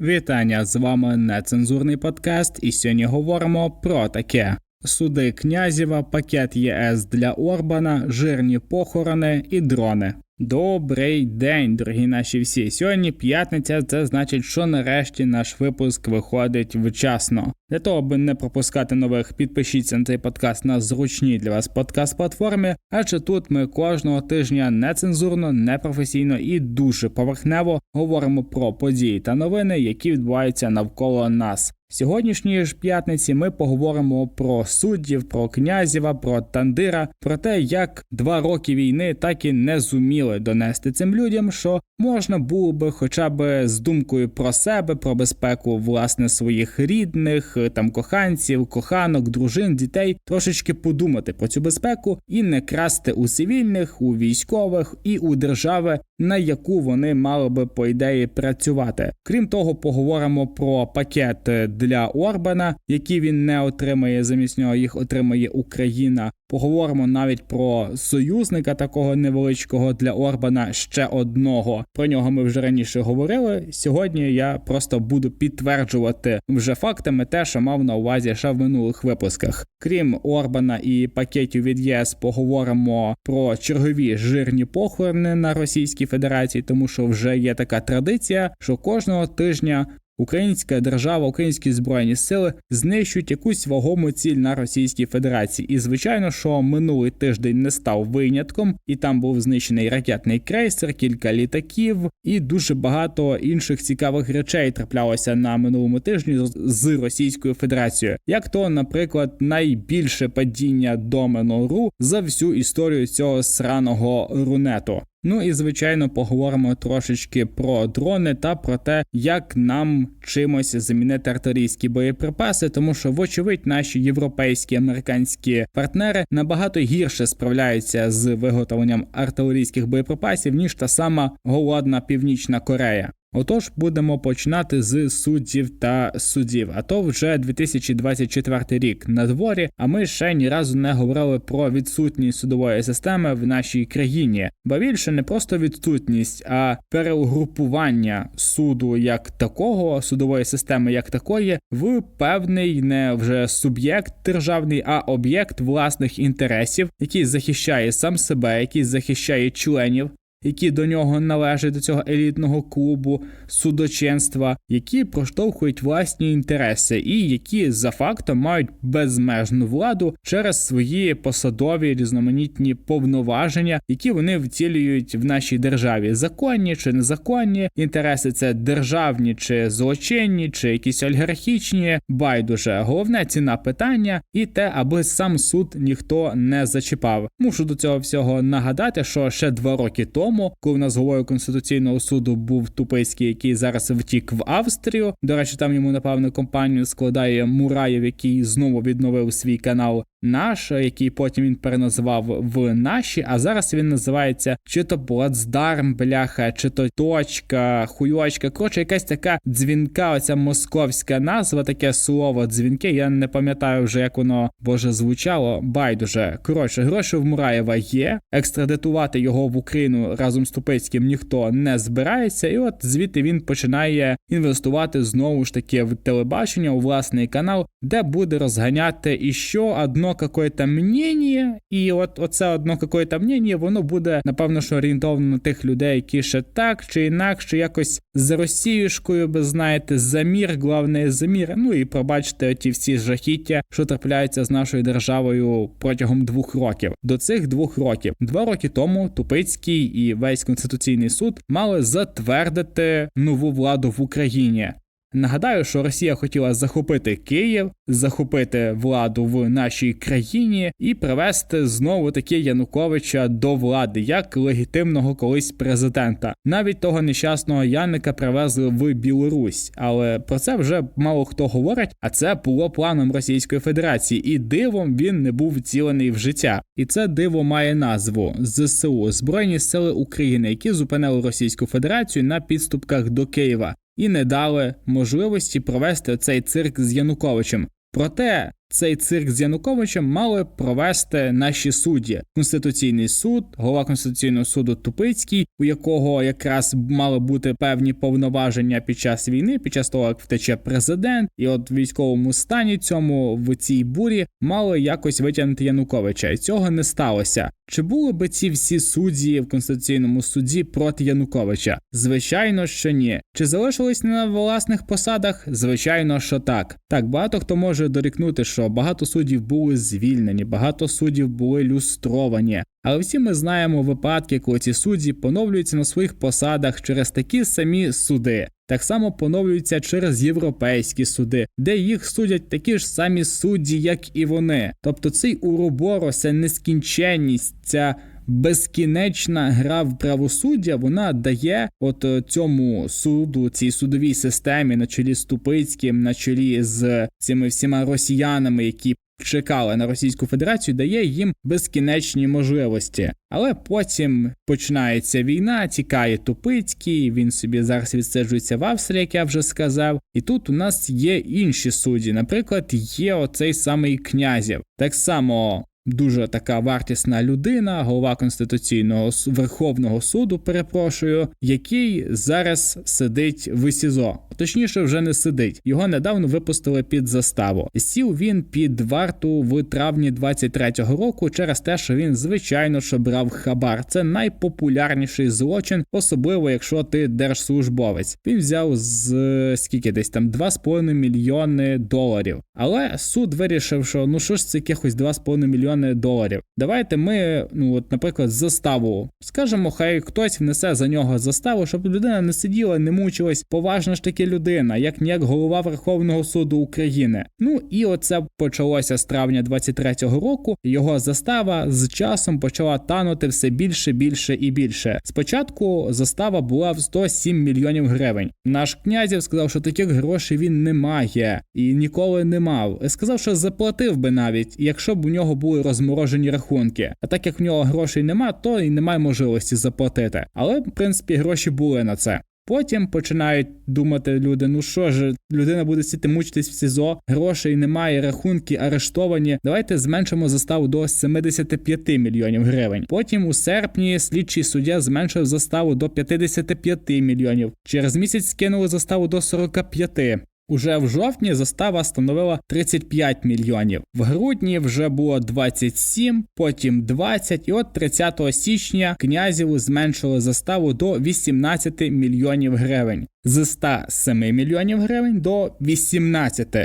Вітання з вами нецензурний подкаст, і сьогодні говоримо про таке: суди князєва, пакет ЄС для Орбана, жирні похорони і дрони. Добрий день, дорогі наші всі. Сьогодні п'ятниця, це значить, що нарешті наш випуск виходить вчасно. Для того, аби не пропускати нових, підпишіться на цей подкаст на зручній для вас подкаст-платформі, адже тут ми кожного тижня нецензурно, непрофесійно і дуже поверхнево говоримо про події та новини, які відбуваються навколо нас. Сьогоднішньої ж п'ятниці ми поговоримо про суддів, про князєва, про тандира, про те, як два роки війни так і не зуміли донести цим людям, що можна було би, хоча б з думкою про себе, про безпеку власне своїх рідних, там коханців, коханок, дружин, дітей, трошечки подумати про цю безпеку і не красти у цивільних, у військових і у держави, на яку вони мали би по ідеї працювати. Крім того, поговоримо про пакет для Орбана, які він не отримає. Замість нього їх отримає Україна. Поговоримо навіть про союзника такого невеличкого для Орбана ще одного. Про нього ми вже раніше говорили. Сьогодні я просто буду підтверджувати вже фактами те, що мав на увазі ще в минулих випусках. Крім Орбана і пакетів від ЄС, поговоримо про чергові жирні похорони на Російській Федерації, тому що вже є така традиція, що кожного тижня Українська держава, українські збройні сили знищують якусь вагому ціль на Російській Федерації. І звичайно, що минулий тиждень не став винятком, і там був знищений ракетний крейсер, кілька літаків і дуже багато інших цікавих речей траплялося на минулому тижні з Російською Федерацією, як то, наприклад, найбільше падіння домену РУ за всю історію цього сраного рунету. Ну і звичайно поговоримо трошечки про дрони та про те, як нам чимось замінити артилерійські боєприпаси, тому що, вочевидь, наші європейські американські партнери набагато гірше справляються з виготовленням артилерійських боєприпасів ніж та сама голодна Північна Корея. Отож, будемо починати з суддів та судів. А то вже 2024 рік на дворі. А ми ще ні разу не говорили про відсутність судової системи в нашій країні, ба більше не просто відсутність, а переугрупування суду як такого, судової системи як такої, в певний не вже суб'єкт державний, а об'єкт власних інтересів, який захищає сам себе, який захищає членів які до нього належать до цього елітного клубу судочинства, які проштовхують власні інтереси, і які за фактом мають безмежну владу через свої посадові різноманітні повноваження, які вони втілюють в нашій державі. Законні чи незаконні інтереси це державні чи злочинні, чи якісь олігархічні. Байдуже головне ціна питання і те, аби сам суд ніхто не зачіпав. Мушу до цього всього нагадати, що ще два роки тому тому, коли в нас головою конституційного суду був Тупицький, який зараз втік в Австрію. До речі, там йому напевно компанію складає Мураєв, який знову відновив свій канал наш, який потім він переназвав в наші, а зараз він називається чи то плацдарм, бляха, чи то точка, хуйочка. Коротше, якась така дзвінка, оця московська назва, таке слово дзвінки. Я не пам'ятаю вже, як воно боже звучало. Байдуже. Коротше, гроші в Мураєва є. Екстрадитувати його в Україну разом з Тупицьким ніхто не збирається, і от звідти він починає інвестувати знову ж таки в телебачення у власний канал, де буде розганяти і що одно одно какое-то мнение, і от оце одно какое-то мнение, воно буде напевно що орієнтовано на тих людей, які ще так чи інакше якось з Росіюшкою, би знаєте, замір, головне замір. Ну і пробачте ті всі жахіття, що трапляються з нашою державою протягом двох років. До цих двох років, два роки тому, Тупицький і весь конституційний суд мали затвердити нову владу в Україні. Нагадаю, що Росія хотіла захопити Київ, захопити владу в нашій країні і привести знову таки Януковича до влади як легітимного колись президента. Навіть того нещасного Яника привезли в Білорусь, але про це вже мало хто говорить. А це було планом Російської Федерації, і дивом він не був вцілений в життя. І це диво має назву ЗСУ Збройні Сили України, які зупинили Російську Федерацію на підступках до Києва і не дали можливості провести цей цирк з Януковичем. Проте цей цирк з Януковичем мали провести наші судді. Конституційний суд, голова конституційного суду Тупицький, у якого якраз мали бути певні повноваження під час війни, під час того, як втече президент, і от в військовому стані цьому в цій бурі мали якось витягнути Януковича, і цього не сталося. Чи були би ці всі судді в конституційному суді проти Януковича? Звичайно, що ні. Чи залишились на власних посадах? Звичайно, що так. Так, багато хто може дорікнути, що багато суддів були звільнені, багато суддів були люстровані. Але всі ми знаємо випадки, коли ці судді поновлюються на своїх посадах через такі самі суди. Так само поновлюються через європейські суди, де їх судять такі ж самі судді, як і вони. Тобто цей уроборос, ця нескінченність, ця безкінечна гра в правосуддя, вона дає от е, цьому суду, цій судовій системі на чолі з Тупицьким, на чолі з цими всіма росіянами, які чекали на Російську Федерацію, дає їм безкінечні можливості. Але потім починається війна, тікає Тупицький, він собі зараз відстежується в Австрії, як я вже сказав. І тут у нас є інші судді. Наприклад, є оцей самий князів. Так само дуже така вартісна людина, голова конституційного Верховного суду, перепрошую, який зараз сидить в СІЗО. Точніше, вже не сидить. Його недавно випустили під заставу. Сів він під варту в травні 23-го року через те, що він звичайно що брав хабар. Це найпопулярніший злочин, особливо якщо ти держслужбовець. Він взяв з скільки десь там 2,5 мільйони доларів. Але суд вирішив, що ну що ж це якихось 2,5 мільйони доларів. Давайте ми, ну от, наприклад, заставу скажемо, хай хтось внесе за нього заставу, щоб людина не сиділа, не мучилась. Поважна ж таки людина, як ніяк голова Верховного суду України. Ну і оце почалося з травня 23-го року. Його застава з часом почала танути все більше, більше і більше. Спочатку застава була в 107 мільйонів гривень. Наш князів сказав, що таких грошей він не має і ніколи не мав. Сказав, що заплатив би навіть, якщо б у нього були розморожені рахунки. А так як в нього грошей нема, то і немає можливості заплатити. Але в принципі гроші були на це. Потім починають думати люди: ну що ж, людина буде сіти мучитись в СІЗО, грошей немає, рахунки арештовані. Давайте зменшимо заставу до 75 мільйонів гривень. Потім у серпні слідчий суддя зменшив заставу до 55 мільйонів. Через місяць скинули заставу до 45. Уже в жовтні застава становила 35 мільйонів. В грудні вже було 27, потім 20, і от 30 січня князіву зменшили заставу до 18 мільйонів гривень з 107 мільйонів гривень до 18.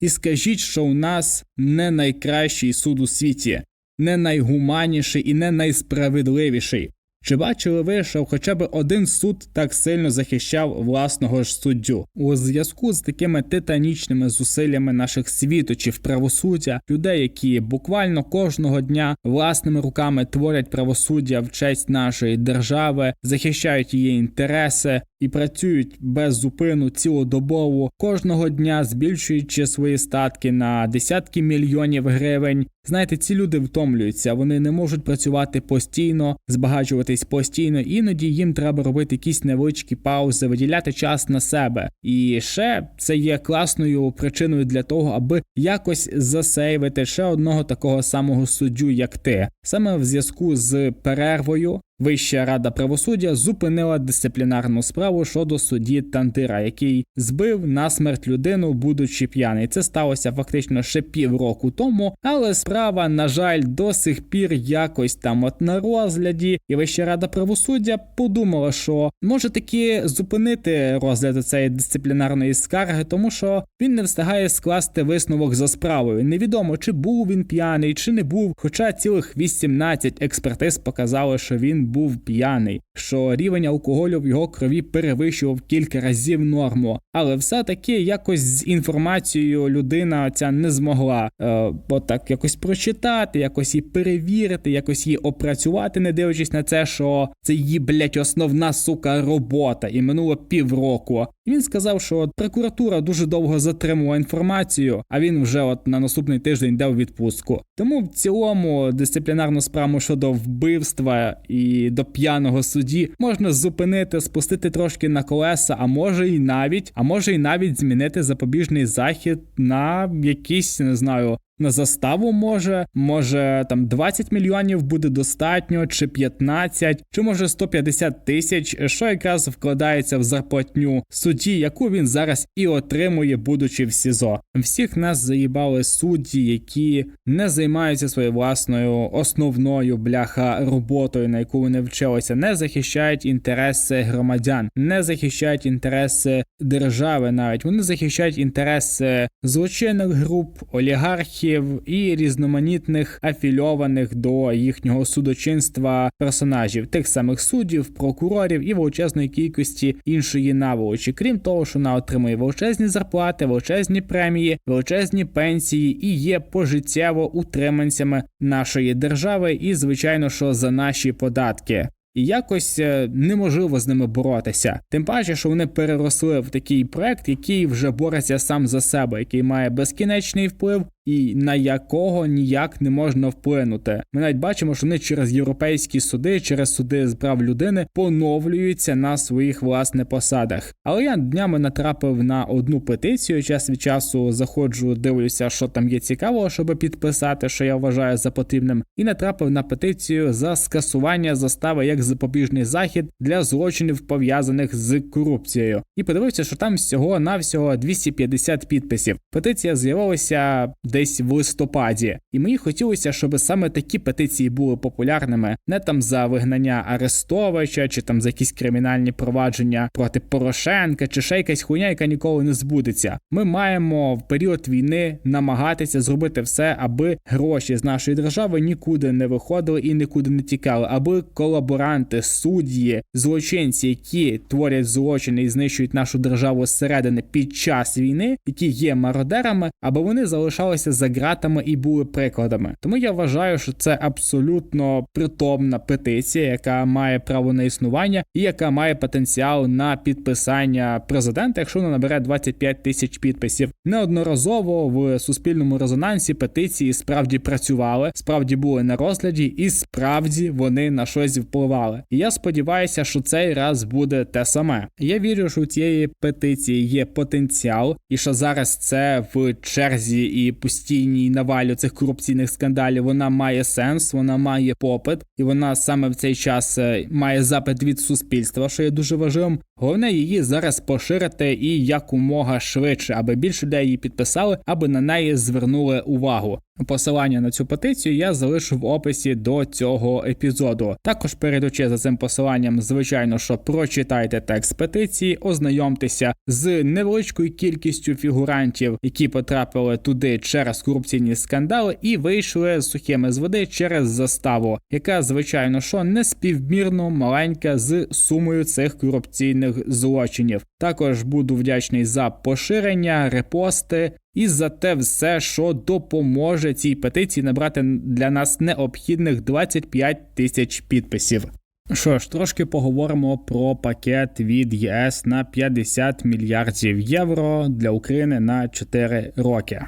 І скажіть, що у нас не найкращий суд у світі, не найгуманніший і не найсправедливіший. Чи бачили ви, що хоча б один суд так сильно захищав власного ж суддю? У зв'язку з такими титанічними зусиллями наших світочів правосуддя, людей, які буквально кожного дня власними руками творять правосуддя в честь нашої держави, захищають її інтереси і працюють без зупину цілодобово кожного дня, збільшуючи свої статки на десятки мільйонів гривень. Знаєте, ці люди втомлюються, вони не можуть працювати постійно, збагачуватись постійно, іноді їм треба робити якісь невеличкі паузи, виділяти час на себе. І ще це є класною причиною для того, аби якось засейвити ще одного такого самого суддю, як ти, саме в зв'язку з перервою. Вища рада правосуддя зупинила дисциплінарну справу щодо судді Тантира, який збив насмерть людину, будучи п'яний. Це сталося фактично ще півроку тому, але справа, на жаль, до сих пір якось там от на розгляді, і Вища рада правосуддя подумала, що може таки зупинити розгляд цієї дисциплінарної скарги, тому що він не встигає скласти висновок за справою. Невідомо, чи був він п'яний, чи не був. Хоча цілих 18 експертиз показали, що він був п'яний, що рівень алкоголю в його крові перевищував кілька разів норму, але все-таки якось з інформацією людина ця не змогла е, отак якось прочитати, якось її перевірити, якось її опрацювати, не дивлячись на це, що це її блять основна сука робота, і минуло півроку. Він сказав, що от прокуратура дуже довго затримувала інформацію, а він вже от на наступний тиждень дав відпустку. Тому в цілому дисциплінарну справу щодо вбивства і до п'яного судді можна зупинити, спустити трошки на колеса, а може і навіть, а може і навіть змінити запобіжний захід на якийсь, не знаю. На заставу може, може там 20 мільйонів буде достатньо, чи 15, чи може 150 тисяч, що якраз вкладається в зарплатню судді, яку він зараз і отримує, будучи в СІЗО. Всіх нас заїбали судді, які не займаються своєю власною основною бляха роботою, на яку вони вчилися, не захищають інтереси громадян, не захищають інтереси держави. Навіть вони захищають інтереси злочинних груп, олігархів і різноманітних афільованих до їхнього судочинства персонажів, тих самих суддів, прокурорів і величезної кількості іншої наволочі. Крім того, що вона отримує величезні зарплати, величезні премії, величезні пенсії і є пожиттєво утриманцями нашої держави, і звичайно, що за наші податки. І якось е, неможливо з ними боротися. Тим паче, що вони переросли в такий проект, який вже бореться сам за себе, який має безкінечний вплив і на якого ніяк не можна вплинути. Ми навіть бачимо, що вони через європейські суди, через суди з прав людини поновлюються на своїх власних посадах. Але я днями натрапив на одну петицію. Час від часу заходжу, дивлюся, що там є цікавого, щоб підписати, що я вважаю за потрібним, і натрапив на петицію за скасування застави як запобіжний захід для злочинів пов'язаних з корупцією. І подивився, що там всього навсього 250 підписів. Петиція з'явилася десь в листопаді, і мені хотілося, щоб саме такі петиції були популярними, не там за вигнання Арестовича, чи там за якісь кримінальні провадження проти Порошенка, чи ще якась хуйня, яка ніколи не збудеться. Ми маємо в період війни намагатися зробити все, аби гроші з нашої держави нікуди не виходили і нікуди не тікали, аби колаборанти, судді, злочинці, які творять злочини і знищують нашу державу зсередини під час війни, які є мародерами, аби вони залишалися за ґратами і були прикладами. Тому я вважаю, що це абсолютно притомна петиція, яка має право на існування і яка має потенціал на підписання президента, якщо вона набере 25 тисяч підписів. Неодноразово в суспільному резонансі петиції справді працювали, справді були на розгляді, і справді вони на щось впливали. І я сподіваюся, що цей раз буде те саме. Я вірю, що у цієї петиції є потенціал, і що зараз це в черзі і постійній навалі цих корупційних скандалів. Вона має сенс, вона має попит, і вона саме в цей час е, має запит від суспільства, що є дуже важливим. Головне її зараз поширити і якомога швидше, аби більше людей її підписали, аби на неї звернули увагу. Посилання на цю петицію я залишу в описі до цього епізоду. Також перейдучи за цим посиланням, звичайно, що прочитайте текст петиції, ознайомтеся з невеличкою кількістю фігурантів, які потрапили туди через корупційні скандали, і вийшли сухими з води через заставу, яка звичайно що не співмірно маленька з сумою цих корупційних злочинів. Також буду вдячний за поширення, репости і за те все, що допоможе цій петиції набрати для нас необхідних 25 тисяч підписів. Що ж, трошки поговоримо про пакет від ЄС на 50 мільярдів євро для України на 4 роки.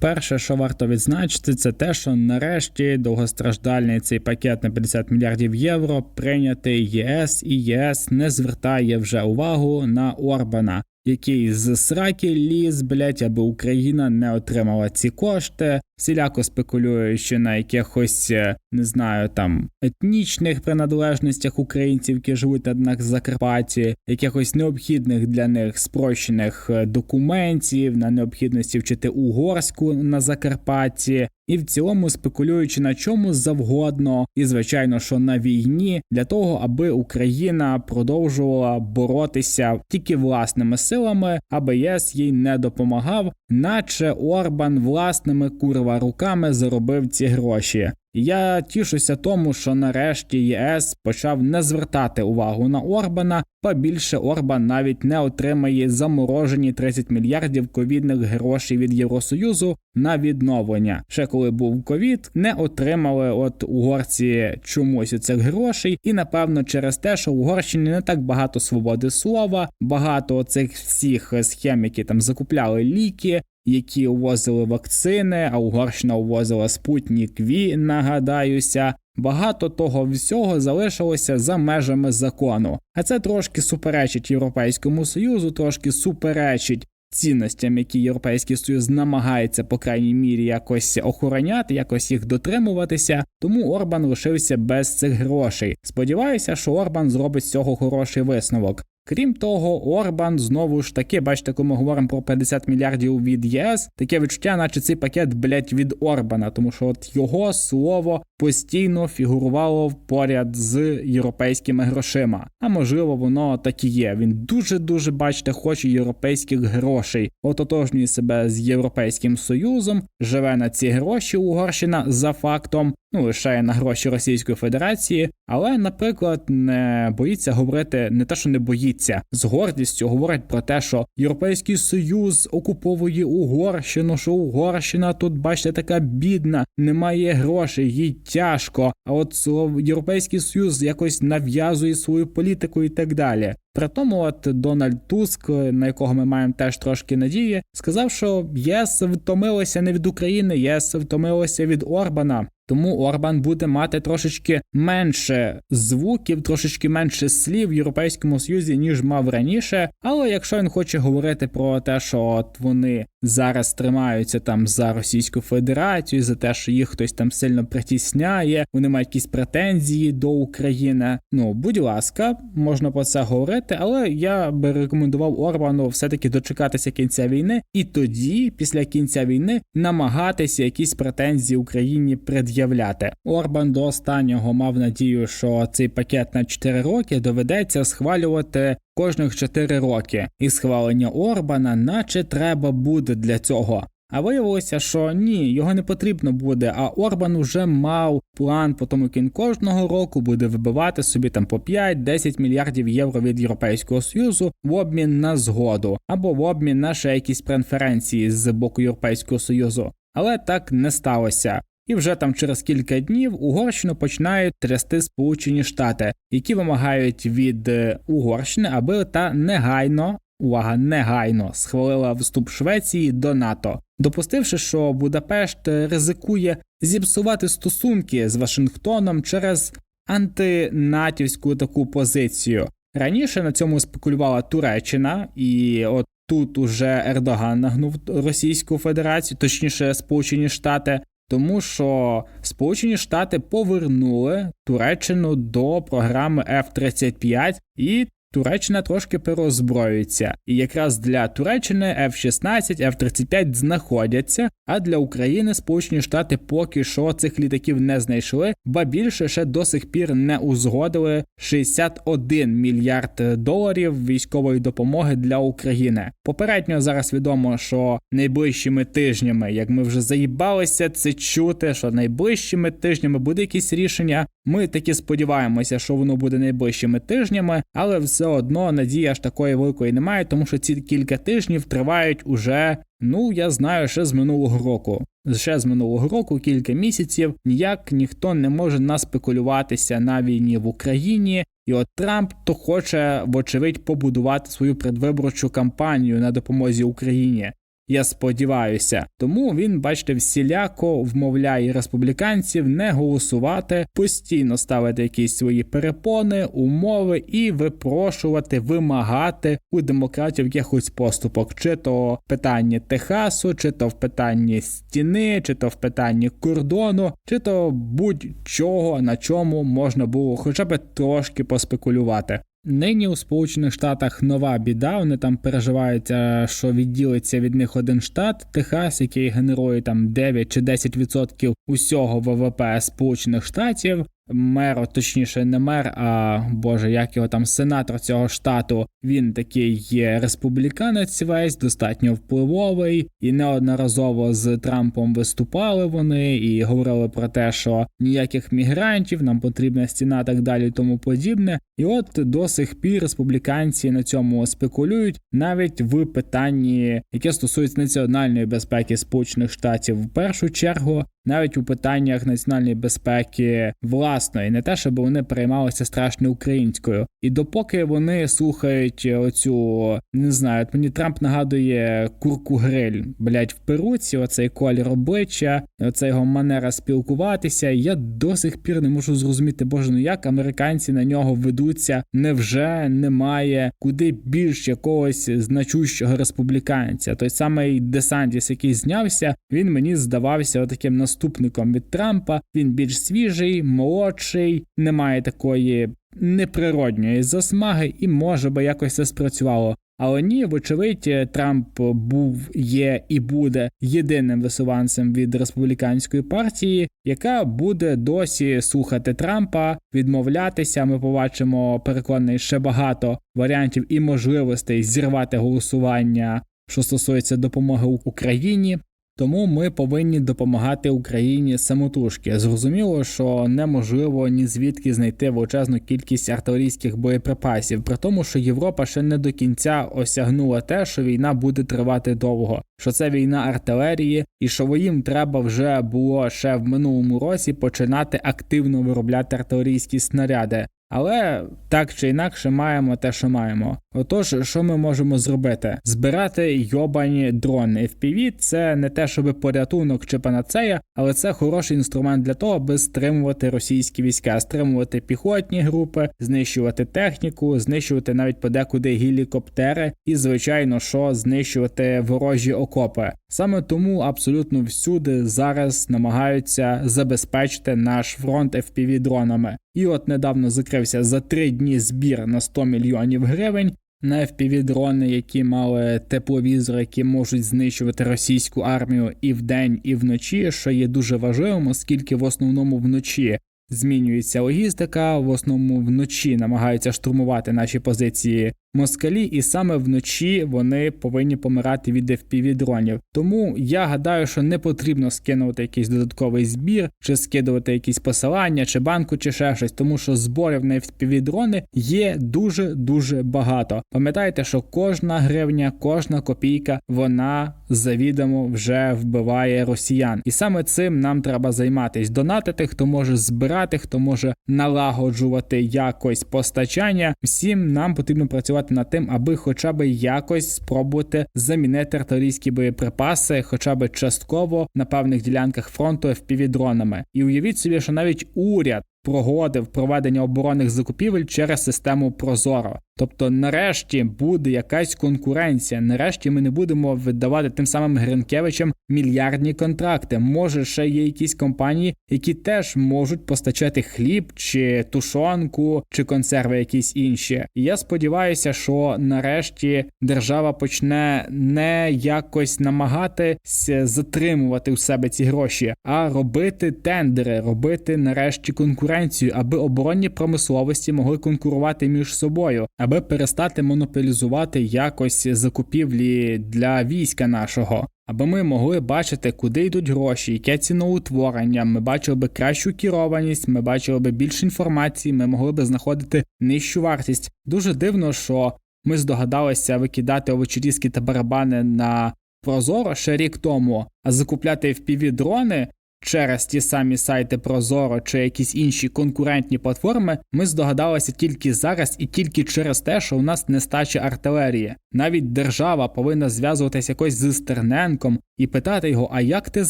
Перше, що варто відзначити, це те, що нарешті довгостраждальний цей пакет на 50 мільярдів євро прийнятий ЄС, і ЄС не звертає вже увагу на Орбана, який з сраки ліз, блять, аби Україна не отримала ці кошти, всіляко спекулюючи на якихось е, не знаю там етнічних приналежностях українців, які живуть на Закарпатті, якихось необхідних для них спрощених е, документів, на необхідності вчити угорську на Закарпатті. І в цілому спекулюючи на чому завгодно, і звичайно, що на війні для того, аби Україна продовжувала боротися тільки власними силами, аби ЄС їй не допомагав, наче Орбан власними курва руками заробив ці гроші. Я тішуся тому, що нарешті ЄС почав не звертати увагу на Орбана, ба більше Орбан навіть не отримає заморожені 30 мільярдів ковідних грошей від Євросоюзу на відновлення. Ще коли був ковід, не отримали от угорці чомусь цих грошей, і напевно через те, що в Угорщині не так багато свободи слова, багато цих всіх схем, які там закупляли ліки. Які увозили вакцини, а Угорщина увозила Спутнік Ві, нагадаюся. Багато того всього залишилося за межами закону, а це трошки суперечить Європейському Союзу, трошки суперечить цінностям, які Європейський Союз намагається, по крайній мірі, якось охороняти, якось їх дотримуватися. Тому Орбан лишився без цих грошей. Сподіваюся, що Орбан зробить з цього хороший висновок. Крім того, Орбан знову ж таки, бачите, коли ми говоримо про 50 мільярдів від ЄС, таке відчуття, наче цей пакет, блять, від Орбана, тому що от його слово постійно фігурувало поряд з європейськими грошима. А можливо, воно так і є. Він дуже дуже бачите, хоче європейських грошей, ототожнює себе з європейським союзом, живе на ці гроші Угорщина за фактом. Ну, лише на гроші Російської Федерації, але, наприклад, не боїться говорити не те, що не боїться, з гордістю говорить про те, що Європейський Союз окуповує Угорщину, що Угорщина тут, бачите, така бідна, немає грошей, їй тяжко. А от Європейський Союз якось нав'язує свою політику і так далі. При тому, от Дональд Туск, на якого ми маємо теж трошки надії, сказав, що ЄС втомилося не від України, ЄС втомилося від Орбана. Тому Орбан буде мати трошечки менше звуків, трошечки менше слів в Європейському Союзі, ніж мав раніше. Але якщо він хоче говорити про те, що от вони зараз тримаються там за Російську Федерацію, за те, що їх хтось там сильно притісняє, вони мають якісь претензії до України. Ну будь ласка, можна про це говорити, але я би рекомендував Орбану все-таки дочекатися кінця війни, і тоді, після кінця війни, намагатися якісь претензії Україні пред'являти. Орбан до останнього мав надію, що цей пакет на 4 роки доведеться схвалювати кожних 4 роки, і схвалення Орбана, наче треба буде для цього. А виявилося, що ні, його не потрібно буде. А Орбан вже мав план, по тому як він кожного року буде вибивати собі там по 5-10 мільярдів євро від Європейського союзу в обмін на згоду або в обмін на ще якісь преференції з боку Європейського союзу. Але так не сталося. І вже там через кілька днів Угорщину починають трясти Сполучені Штати, які вимагають від е, Угорщини, аби та негайно. Увага, негайно схвалила вступ Швеції до НАТО, допустивши, що Будапешт ризикує зіпсувати стосунки з Вашингтоном через антинатівську таку позицію. Раніше на цьому спекулювала Туреччина, і от тут уже Ердоган нагнув Російську Федерацію, точніше Сполучені Штати, тому що Сполучені Штати повернули Туреччину до програми F-35 і Туреччина трошки переозброюється, і якраз для Туреччини F-16, F-35 знаходяться, а для України Сполучені Штати поки що цих літаків не знайшли, ба більше ще до сих пір не узгодили 61 мільярд доларів військової допомоги для України. Попередньо зараз відомо, що найближчими тижнями, як ми вже заїбалися це чути, що найближчими тижнями буде якісь рішення. Ми таки сподіваємося, що воно буде найближчими тижнями, але все одно надії аж такої великої немає, тому що ці кілька тижнів тривають уже. Ну, я знаю, ще з минулого року. Ще з минулого року, кілька місяців, ніяк ніхто не може наспекулюватися на війні в Україні, і от Трамп то хоче, вочевидь, побудувати свою предвиборчу кампанію на допомозі Україні. Я сподіваюся, тому він, бачите, всіляко вмовляє республіканців не голосувати, постійно ставити якісь свої перепони, умови і випрошувати, вимагати у демократів якихось поступок, чи то в питанні Техасу, чи то в питанні стіни, чи то в питанні кордону, чи то будь-чого на чому можна було хоча б трошки поспекулювати. Нині у Сполучених Штатах нова біда. Вони там переживаються, що відділиться від них один штат, Техас, який генерує там 9 чи 10% усього ВВП Сполучених Штатів. Мер, точніше, не мер, а боже, як його там сенатор цього штату. Він такий є республіканець весь, достатньо впливовий, і неодноразово з Трампом виступали вони і говорили про те, що ніяких мігрантів, нам потрібна стіна, так далі, тому подібне. І от до сих пір республіканці на цьому спекулюють навіть в питанні, яке стосується національної безпеки Сполучених Штатів в першу чергу, навіть у питаннях національної безпеки власної, не те, щоб вони переймалися страшно українською. І допоки вони слухають оцю, не знаю, от мені Трамп нагадує курку гриль, блять, в перуці, оцей колір обличчя, оця його манера спілкуватися. Я до сих пір не можу зрозуміти, боже, ну як американці на нього ведуться, невже немає куди більш якогось значущого республіканця. Той самий Десантіс, який знявся, він мені здавався таким наступником від Трампа. Він більш свіжий, молодший, немає такої неприродньої засмаги, і може би якось це спрацювало. Але ні, вочевидь, Трамп був, є і буде єдиним висуванцем від республіканської партії, яка буде досі слухати Трампа, відмовлятися. Ми побачимо переконаний ще багато варіантів і можливостей зірвати голосування, що стосується допомоги Україні. Тому ми повинні допомагати Україні самотужки. Зрозуміло, що неможливо ні звідки знайти величезну кількість артилерійських боєприпасів, при тому, що Європа ще не до кінця осягнула те, що війна буде тривати довго, що це війна артилерії, і що їм треба вже було ще в минулому році починати активно виробляти артилерійські снаряди. Але так чи інакше маємо те, що маємо. Отож, що ми можемо зробити? Збирати йобані дрони. FPV – це не те, щоб порятунок чи панацея, але це хороший інструмент для того, аби стримувати російські війська, стримувати піхотні групи, знищувати техніку, знищувати навіть подекуди гелікоптери, і, звичайно, що знищувати ворожі окопи. Саме тому абсолютно всюди зараз намагаються забезпечити наш фронт FPV дронами. І от недавно закрився за три дні збір на 100 мільйонів гривень на fpv дрони, які мали тепловізори, які можуть знищувати російську армію і вдень, і вночі, що є дуже важливим, оскільки в основному вночі. Змінюється логістика, в основному вночі намагаються штурмувати наші позиції москалі, і саме вночі вони повинні помирати від fpv дронів. Тому я гадаю, що не потрібно скинувати якийсь додатковий збір, чи скидувати якісь посилання, чи банку, чи ще щось, тому що зборів на fpv дрони є дуже дуже багато. Пам'ятайте, що кожна гривня, кожна копійка, вона завідомо вже вбиває росіян, і саме цим нам треба займатися. Донатити, хто може збирати, хто може налагоджувати якось постачання. Всім нам потрібно працювати над тим, аби хоча б якось спробувати замінити артилерійські боєприпаси, хоча б частково на певних ділянках фронту FPV-дронами. І уявіть собі, що навіть уряд прогодив проведення оборонних закупівель через систему Прозоро. Тобто, нарешті буде якась конкуренція. Нарешті ми не будемо видавати тим самим Гринкевичам мільярдні контракти. Може, ще є якісь компанії, які теж можуть постачати хліб чи тушонку, чи консерви якісь інші. Я сподіваюся, що нарешті держава почне не якось намагатися затримувати у себе ці гроші, а робити тендери, робити нарешті конкуренцію, аби оборонні промисловості могли конкурувати між собою аби перестати монополізувати якось закупівлі для війська нашого. Аби ми могли бачити, куди йдуть гроші, яке ціноутворення, ми бачили би кращу керованість, ми бачили би більше інформації, ми могли би знаходити нижчу вартість. Дуже дивно, що ми здогадалися викидати овочерізки та барабани на Прозоро ще рік тому, а закупляти fpv дрони через ті самі сайти Прозоро чи якісь інші конкурентні платформи, ми здогадалися тільки зараз і тільки через те, що у нас нестача артилерії. Навіть держава повинна зв'язуватися якось з Стерненком і питати його: а як ти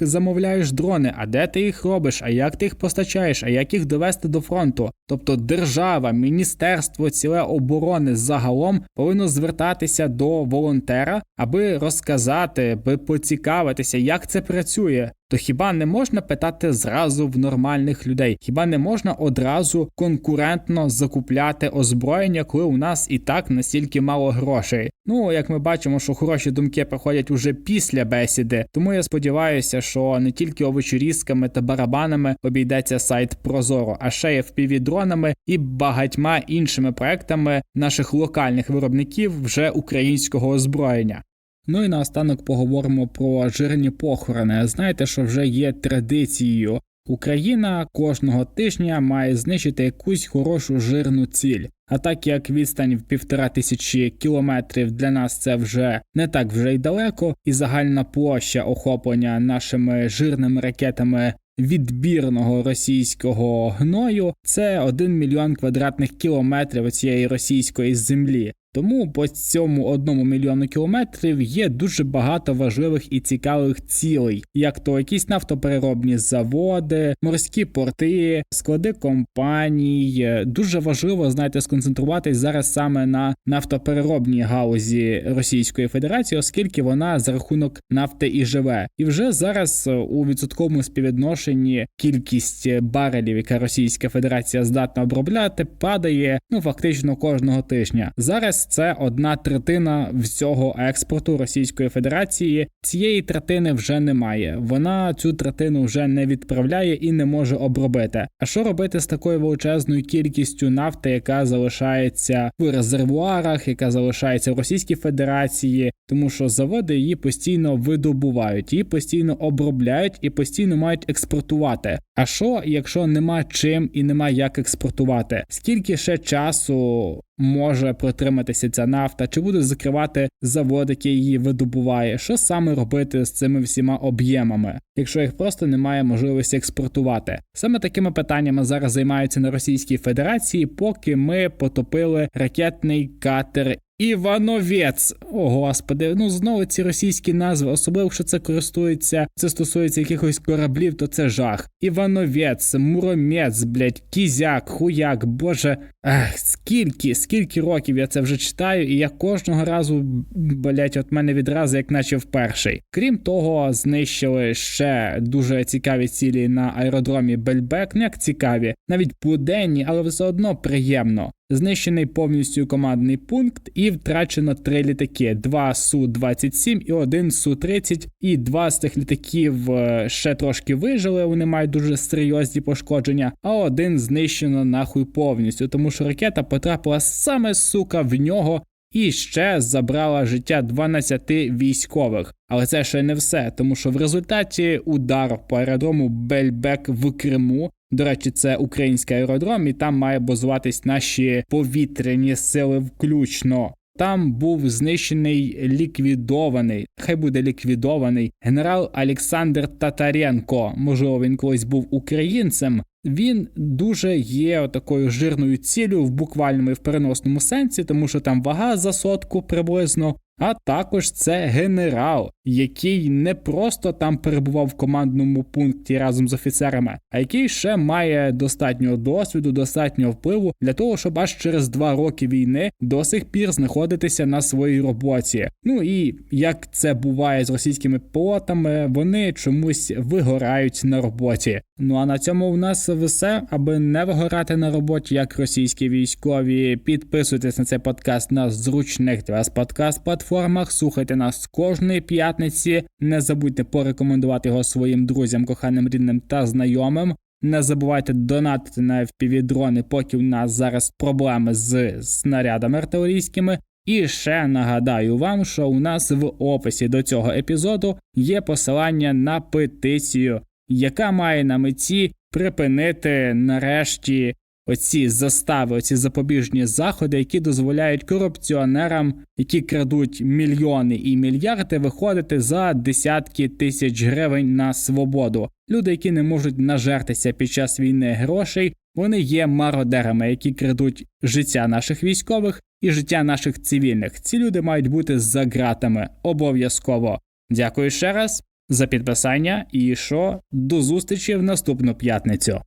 замовляєш дрони, а де ти їх робиш, а як ти їх постачаєш, а як їх довести до фронту? Тобто держава, міністерство, ціле оборони загалом повинно звертатися до волонтера, аби розказати, аби поцікавитися, як це працює. То хіба не можна питати зразу в нормальних людей? Хіба не можна одразу конкурентно закупляти озброєння, коли у нас і так настільки мало грошей? Ну, як ми бачимо, що хороші думки приходять уже після бесіди, тому я сподіваюся, що не тільки овочорізками та барабанами обійдеться сайт Прозоро, а ще й FPV-дронами і багатьма іншими проектами наших локальних виробників вже українського озброєння. Ну і наостанок поговоримо про жирні похорони. Знаєте, що вже є традицією. Україна кожного тижня має знищити якусь хорошу жирну ціль. А так як відстань в півтора тисячі кілометрів для нас це вже не так вже й далеко, і загальна площа охоплення нашими жирними ракетами відбірного російського гною це 1 мільйон квадратних кілометрів цієї російської землі. Тому по цьому одному мільйону кілометрів є дуже багато важливих і цікавих цілей, як то якісь нафтопереробні заводи, морські порти, склади компаній. Дуже важливо знаєте, сконцентруватись зараз саме на нафтопереробній галузі Російської Федерації, оскільки вона за рахунок нафти і живе. І вже зараз у відсотковому співвідношенні кількість барелів, яка Російська Федерація здатна обробляти, падає ну фактично кожного тижня. Зараз це одна третина всього експорту Російської Федерації. Цієї третини вже немає. Вона цю третину вже не відправляє і не може обробити. А що робити з такою величезною кількістю нафти, яка залишається в резервуарах, яка залишається в Російській Федерації, тому що заводи її постійно видобувають, її постійно обробляють і постійно мають експортувати. А що, якщо нема чим і нема як експортувати? Скільки ще часу може протриматися ця нафта? Чи буде закривати завод, який її видобуває? Що саме робити з цими всіма об'ємами, якщо їх просто немає можливості експортувати? Саме такими питаннями зараз займаються на Російській Федерації, поки ми потопили ракетний катер Івановець, о господи, ну знову ці російські назви, особливо якщо це користується, це стосується якихось кораблів, то це жах. Івановець, Муромець, блять, кізяк, хуяк, боже. Ах, скільки, скільки років я це вже читаю, і я кожного разу, блять, от мене відразу, як наче вперший. Крім того, знищили ще дуже цікаві цілі на аеродромі Бельбек. Ну як цікаві, навіть буденні, але все одно приємно. Знищений повністю командний пункт і втрачено три літаки: два су 27 і один су 30 І два з тих літаків е, ще трошки вижили. Вони мають дуже серйозні пошкодження. А один знищено нахуй повністю, тому що ракета потрапила саме сука в нього. І ще забрала життя 12 військових, але це ще не все, тому що в результаті удару по аеродрому Бельбек в Криму до речі, це український аеродром, і там має базуватись наші повітряні сили включно. Там був знищений ліквідований, хай буде ліквідований генерал Олександр Татаренко. Можливо, він колись був українцем. Він дуже є такою жирною ціллю в буквальному і в переносному сенсі, тому що там вага за сотку приблизно. А також це генерал, який не просто там перебував в командному пункті разом з офіцерами, а який ще має достатньо досвіду, достатньо впливу для того, щоб аж через два роки війни до сих пір знаходитися на своїй роботі. Ну і як це буває з російськими пілотами, вони чомусь вигорають на роботі. Ну а на цьому у нас все, аби не вигорати на роботі, як російські військові. Підписуйтесь на цей подкаст на зручних для вас подкаст платформах. Слухайте нас кожної п'ятниці. Не забудьте порекомендувати його своїм друзям, коханим рідним та знайомим. Не забувайте донатити на FPV-дрони, поки у нас зараз проблеми з снарядами артилерійськими. І ще нагадаю вам, що у нас в описі до цього епізоду є посилання на петицію, яка має на меті припинити нарешті оці застави, оці запобіжні заходи, які дозволяють корупціонерам, які крадуть мільйони і мільярди, виходити за десятки тисяч гривень на свободу. Люди, які не можуть нажертися під час війни грошей, вони є мародерами, які крадуть життя наших військових і життя наших цивільних. Ці люди мають бути за ґратами обов'язково. Дякую ще раз за підписання і що до зустрічі в наступну п'ятницю.